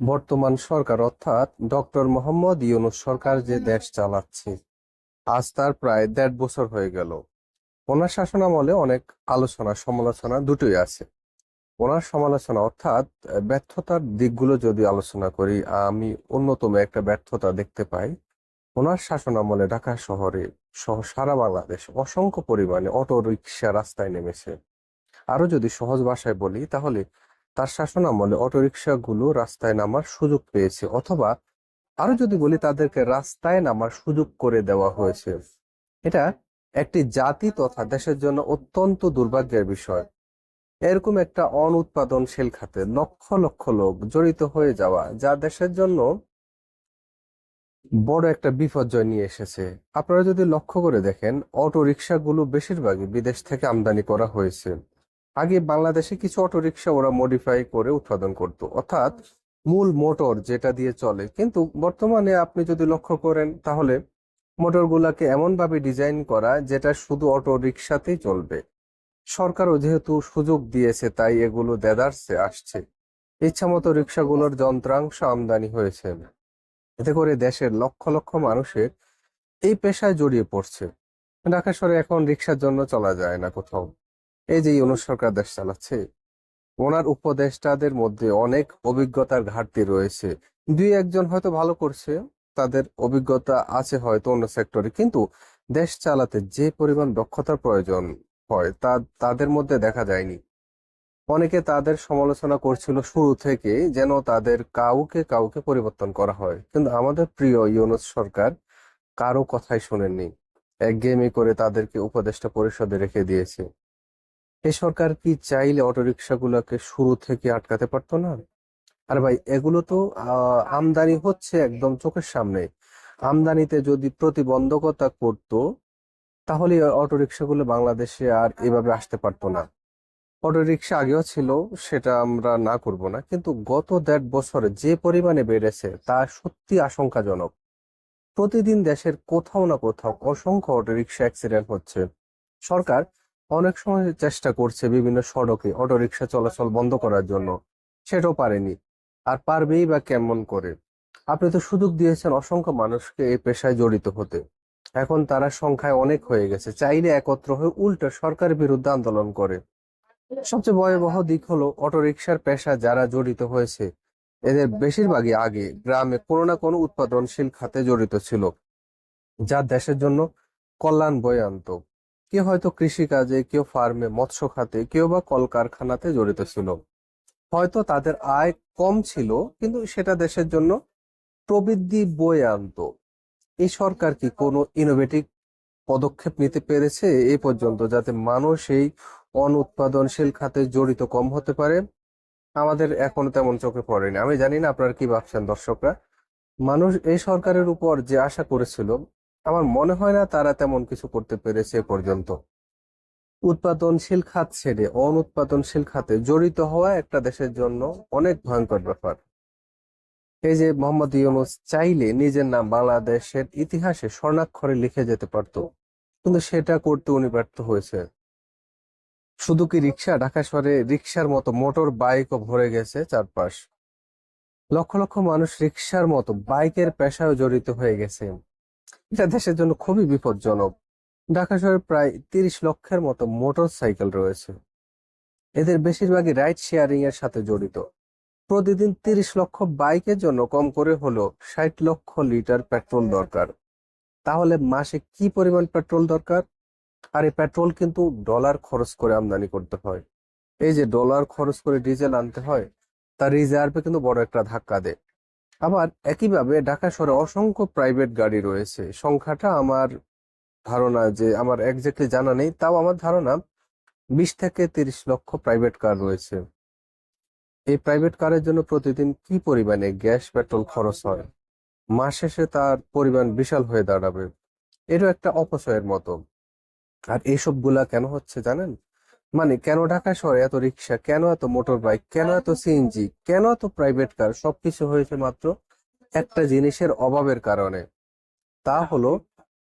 বর্তমান সরকার অর্থাৎ ডক্টর মোহাম্মদ ইউনূস সরকার যে দেশ চালাচ্ছে আজ তার প্রায় দেড় বছর হয়ে গেল। ওনার শাসনামলে অনেক আলোচনা সমালোচনা দুটোই আছে। ওনার সমালোচনা অর্থাৎ ব্যর্থতার দিকগুলো যদি আলোচনা করি আমি অন্যতম একটা ব্যর্থতা দেখতে পাই। ওনার শাসনামলে ঢাকা শহরে সহ সারা বাংলাদেশ অসংখ্য পরিমাণে অটো রিক্সা রাস্তায় নেমেছে। আরও যদি সহজ ভাষায় বলি তাহলে তার শাসনামলে অটোরিকশা গুলো রাস্তায় নামার সুযোগ পেয়েছে, অথবা আরও যদি বলি তাদেরকে রাস্তায় নামার সুযোগ করে দেওয়া হয়েছে। এটা একটি জাতি তথা দেশের জন্য অত্যন্ত দুর্ভাগ্যের বিষয়। এরকম একটা অনুৎপাদনশীল খাতে লক্ষ লক্ষ লোক জড়িত হয়ে যাওয়া, যা দেশের জন্য বড় একটা বিপর্যয় নিয়ে এসেছে। আপনারা যদি লক্ষ্য করে দেখেন অটো রিক্সাগুলো বেশিরভাগই বিদেশ থেকে আমদানি করা হয়েছে। আগে বাংলাদেশে কিছু অটোরিকশা ওরা মডিফাই করে উৎপাদন করত। অর্থাৎ মূল মোটর যেটা দিয়ে চলে। কিন্তু বর্তমানে আপনি যদি লক্ষ্য করেন, তাহলে মোটরগুলাকে এমন ভাবে ডিজাইন করা যেটা শুধু অটো রিক্সাতেই চলবে। সরকারও যেহেতু সুযোগ দিয়েছে, তাই এগুলো দেদারসে আসছে। ইচ্ছামতো রিক্সাগুলোর যন্ত্রাংশ আমদানি হয়েছে। এতে করে দেশের লক্ষ লক্ষ মানুষের এই পেশায় জড়িয়ে পড়ছে। ঢাকা শহরে এখন রিক্সার জন্য চলা যায় না কোথাও। এই যে ইউনূস সরকার দেশ চালাচ্ছে, ওনার উপদেষ্টাদের মধ্যে অনেক অভিজ্ঞতার ঘাটতি রয়েছে। দুই একজন হয়তো ভালো করছে, তাদের অভিজ্ঞতা আছে হয়তো অন্য সেক্টরে, কিন্তু দেশ চালাতে যে পরিমাণ দক্ষতার প্রয়োজন হয়, তা তাদের মধ্যে দেখা যায়নি। অনেকে তাদের সমালোচনা করছিল শুরু থেকে যেন তাদের কাউকে কাউকে পরিবর্তন করা হয়, কিন্তু আমাদের প্রিয় ইউনূস সরকার কারও কথাই শোনেননি। একঘেয়েমি করে তাদেরকে উপদেষ্টা পরিষদে রেখে দিয়েছে। এই সরকার কি চাইলে অটোরিকশাগুলোকে শুরু থেকে আটকাতে পারতো না? আর ভাই, এগুলো তো আমদানি হচ্ছে একদম চোখের সামনে। আমদানিতে যদি প্রতিবন্ধকতা করতো, তাহলে অটোরিকশাগুলো বাংলাদেশে আর এভাবে আসতে পারতো না। অটোরিকশা আগেও ছিল, সেটা আমরা না করব না, কিন্তু গত দেড় বছরে যে পরিমাণে বেড়েছে, তা সত্যি আশঙ্কাজনক। প্রতিদিন দেশের কোথাও না কোথাও অসংখ্য অটোরিকশা অ্যাক্সিডেন্ট হচ্ছে। সরকার অনেক সময় চেষ্টা করছে বিভিন্ন সড়কে অটোরিকশা চলাচল বন্ধ করার জন্য। সেটাও পারেনি। আর পারবেই বা কেমন করে? আপনি তো সুযোগ দিয়েছেন অসংখ্য মানুষকে এই পেশায় জড়িত হতে। এখন তারা সংখ্যায় অনেক হয়ে গেছে। চাইলে একত্র হয়ে উল্টো সরকারের বিরুদ্ধে আন্দোলন করে। সবচেয়ে ভয়াবহ দিক হলো অটোরিকশার পেশা যারা জড়িত হয়েছে। এদের বেশিরভাগই আগে গ্রামে কোনো না কোনো উৎপাদনশীল খাতে জড়িত ছিল। যা দেশের জন্য কল্যাণ বয়ে আনতো কেউ হয়তো কৃষিকাজে, কেউ ফার্মে মৎস্য খাতে, কেউ বা কলকারখানাতে জড়িত ছিল। হয়তো তাদের আয় কম ছিল, কিন্তু সেটা দেশের জন্য প্রবৃদ্ধি বয়ে আনতো। এই সরকার কি কোনো ইনোভেটিভ পদক্ষেপ নিতে পেরেছে? এ পর্যন্ত যাতে মানুষ এই অনুৎপাদনশীল খাতে জড়িত কম হতে পারে, আমাদের এখনও তেমন চোখে পড়েনি। আমি জানি না আপনারা কি ভাবছেন দর্শকরা। মানুষ এই সরকারের উপর যে আশা করেছিল আমার মনে হয় না তারা তেমন কিছু করতে পেরেছে পর্যন্ত। উৎপাদনশীল খাত ছেড়ে অনুৎপাদনশীল খাতে জড়িত হওয়া একটা দেশের জন্য অনেক ভয়ঙ্কর ব্যাপার। এই যে মোহাম্মদ ইউনূস চাইলে নিজের নাম বাংলাদেশের ইতিহাসে স্বর্ণাক্ষরে লিখে যেতে পারতো, কিন্তু সেটা করতে উনি ব্যর্থ হয়েছে। শুধু কি রিক্সা? ঢাকা শহরে রিক্সার মতো মোটর বাইকও ভরে গেছে চারপাশ। লক্ষ লক্ষ মানুষ রিক্সার মতো বাইকের পেশায় জড়িত হয়ে গেছে। এটা দেশের জন্য খুবই বিপজ্জনক। ঢাকা শহরে প্রায় তিরিশ লক্ষের মতো মোটর সাইকেল রয়েছে। এদের বেশিরভাগই রাইড শেয়ারিং এর সাথে জড়িত। প্রতিদিন তিরিশ লক্ষ বাইকের জন্য কম করে হলো ষাট লক্ষ লিটার পেট্রোল দরকার। তাহলে মাসে কি পরিমাণ পেট্রোল দরকার? আর এই পেট্রোল কিন্তু ডলার খরচ করে আমদানি করতে হয়। এই যে ডলার খরচ করে ডিজেল আনতে হয়, তার রিজার্ভে কিন্তু বড় একটা ধাক্কা দেয়। আবার একইভাবে ঢাকা শহরে অসংখ্য প্রাইভেট গাড়ি রয়েছে। সংখ্যাটা আমার ধারণা যে আমার একজাক্টলি জানা নেই, তাও আমার ধারণা বিশ থেকে তিরিশ লক্ষ প্রাইভেট কার রয়েছে। এই প্রাইভেট কারের জন্য প্রতিদিন কি পরিমাণে গ্যাস পেট্রোল খরচ হয়? মাস শেষে তার পরিমাণ বিশাল হয়ে দাঁড়াবে। এটাও একটা অপচয়ের মতো। আর এইসবগুলা কেন হচ্ছে জানেন? মানে কেন ঢাকা শহরে এত রিক্সা কেন এত মোটর বাইক কেন এত সিএনজি কেন এত প্রাইভেট কার সবকিছু হয়েছে মাত্র একটা জিনিসের অভাবের কারণে। তা হলো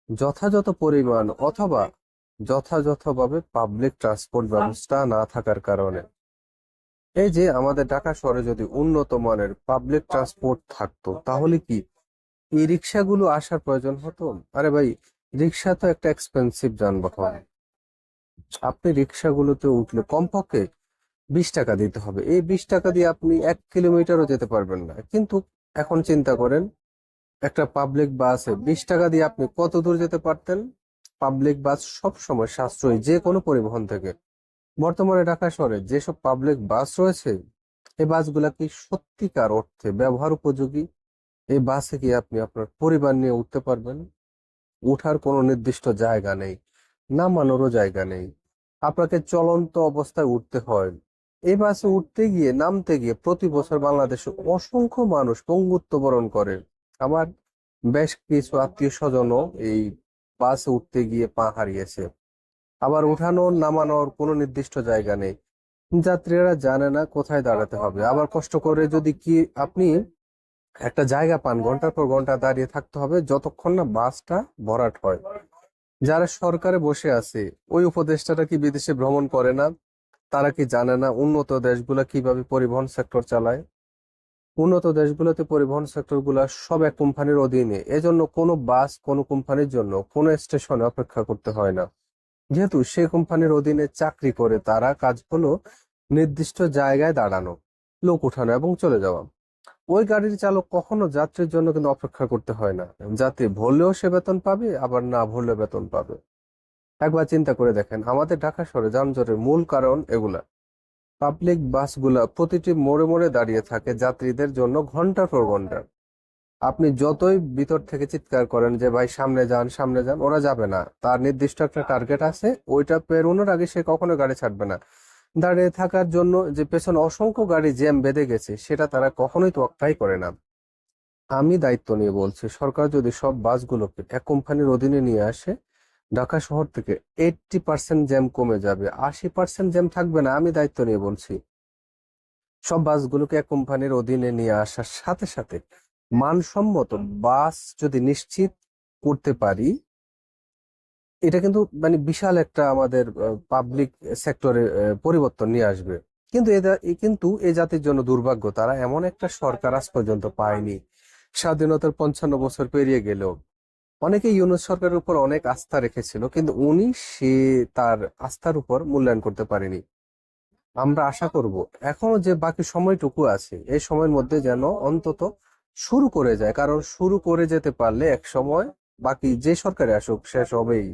যথাযথ পরিমাণ অথবা যথাযথভাবে পাবলিক ট্রান্সপোর্ট ব্যবস্থা না থাকার কারণে। এই যে আমাদের ঢাকা শহরে যদি উন্নত মানের পাবলিক ট্রান্সপোর্ট থাকতো, তাহলে কি এই রিক্সাগুলো আসার প্রয়োজন হতো? আরে ভাই রিক্সা তো একটা এক্সপেন্সিভ যানবাহন। আপনি রিক্সাগুলোতে উঠলে কমপক্ষে বিশ টাকা দিতে হবে। এই বিশ টাকা দিয়ে আপনি এক কিলোমিটারও যেতে পারবেন না। কিন্তু এখন চিন্তা করেন, একটা পাবলিক বাসে বিশ টাকা দিয়ে আপনি কত দূর যেতে পারতেন? পাবলিক বাস সব সময় সাশ্রয়ী যে কোনো পরিবহন থেকে। বর্তমানে ঢাকা শহরে যেসব পাবলিক বাস রয়েছে, এই বাসগুলা কি সত্যিকার অর্থে ব্যবহার উপযোগী? এই বাসে কি আপনি আপনার পরিবার নিয়ে উঠতে পারবেন? উঠার কোনো নির্দিষ্ট জায়গা নেই। নামানোরও জায়গা নেই। আপনাকে চলন্ত অবস্থায় উঠতে হয়। এই বাসে উঠতে গিয়ে, নামতে গিয়ে প্রতি বছর বাংলাদেশে অসংখ্য মানুষ পঙ্গুত্ব বরণ করে। আমার বেশ কিছু আত্মীয় স্বজনও এই বাসে উঠতে গিয়ে পা হারিয়েছে। আবার উঠানোর নামানোর কোনো নির্দিষ্ট জায়গা নেই। যাত্রীরা জানে না কোথায় দাঁড়াতে হবে। আবার কষ্ট করে যদি কি আপনি একটা জায়গা পান, ঘণ্টার পর ঘণ্টা দাঁড়িয়ে থাকতে হবে, যতক্ষণ না বাসটা ভরাট হয়। যারা সরকারে বসে আছে, ওই উপদেষ্টারা কি বিদেশে ভ্রমণ করে না? তারা কি জানে না উন্নত দেশগুলা কীভাবে পরিবহন সেক্টর চালায়? উন্নত দেশগুলোতে পরিবহন সেক্টরগুলা সব এক কোম্পানির অধীনে। এজন্য কোনো বাস কোনো কোম্পানির জন্য কোনো স্টেশনে অপেক্ষা করতে হয় না। যেহেতু সে কোম্পানির অধীনে চাকরি করে, তারা কাজ হলো নির্দিষ্ট জায়গায় দাঁড়ানো, লোক উঠানো এবং চলে যাওয়া। ওই গাড়ির চালক কখনো যাত্রীর জন্য কিন্তু অপেক্ষা করতে হয় না। যাত্রী ভরলেও সে বেতন পাবে, আবার না ভরলেও বেতন পাবে। একবার চিন্তা করে দেখেন, আমাদের ঢাকা শহরে যানজটের মূল কারণ এগুলা। পাবলিক বাসগুলা প্রতিটি মোড়ে মোড়ে দাঁড়িয়ে থাকে যাত্রীদের জন্য ঘণ্টার পর ঘণ্টা। আপনি যতই ভিতর থেকে চিৎকার করেন যে, ভাই, সামনে যান সামনে যান, ওরা যাবে না। তার নির্দিষ্ট একটা টার্গেট আছে, ওইটা পেরোনোর আগে সে কখনো গাড়ি ছাড়বে না। দাঁড়িয়ে থাকার জন্য যে পেছনে অসংখ্য গাড়ি জ্যাম বেঁধে গেছে, সেটা তারা কখনোই তোয়াক্কাই করে না। আমি দায়িত্ব নিয়ে বলছি, সরকার যদি সব বাসগুলোকে এক কোম্পানির অধীনে নিয়ে আসে, ঢাকা শহর থেকে এইটটি পার্সেন্ট জ্যাম কমে যাবে, আশি পার্সেন্ট জ্যাম থাকবে না, আমি দায়িত্ব নিয়ে বলছি। সব বাসগুলোকে এক কোম্পানির অধীনে নিয়ে আসার সাথে সাথে মানসম্মত বাস যদি নিশ্চিত করতে পারি এটা কিন্তু মানে বিশাল একটা আমাদের পাবলিক সেক্টরে পরিবর্তন নিয়ে আসবে। কিন্তু এদা এ কিন্তু এই জাতির জন্য দুর্ভাগ্য। তারা এমন একটা সরকার আজ পর্যন্ত পায়নি। স্বাধীনতার পঞ্চান্ন বছর পেরিয়ে গেলেও। অনেকে ইউনুস সরকারের উপর অনেক আস্থা রেখেছিল, কিন্তু উনি সে তার আস্থার উপর মূল্যায়ন করতে পারেনি। আমরা আশা করব, এখনও যে বাকি সময়টুকু আছে এই সময়ের মধ্যে যেন অন্তত শুরু করে যায়। কারণ শুরু করে যেতে পারলে এক সময় বাকি যে সরকারে আসুক, শেষ হবেই।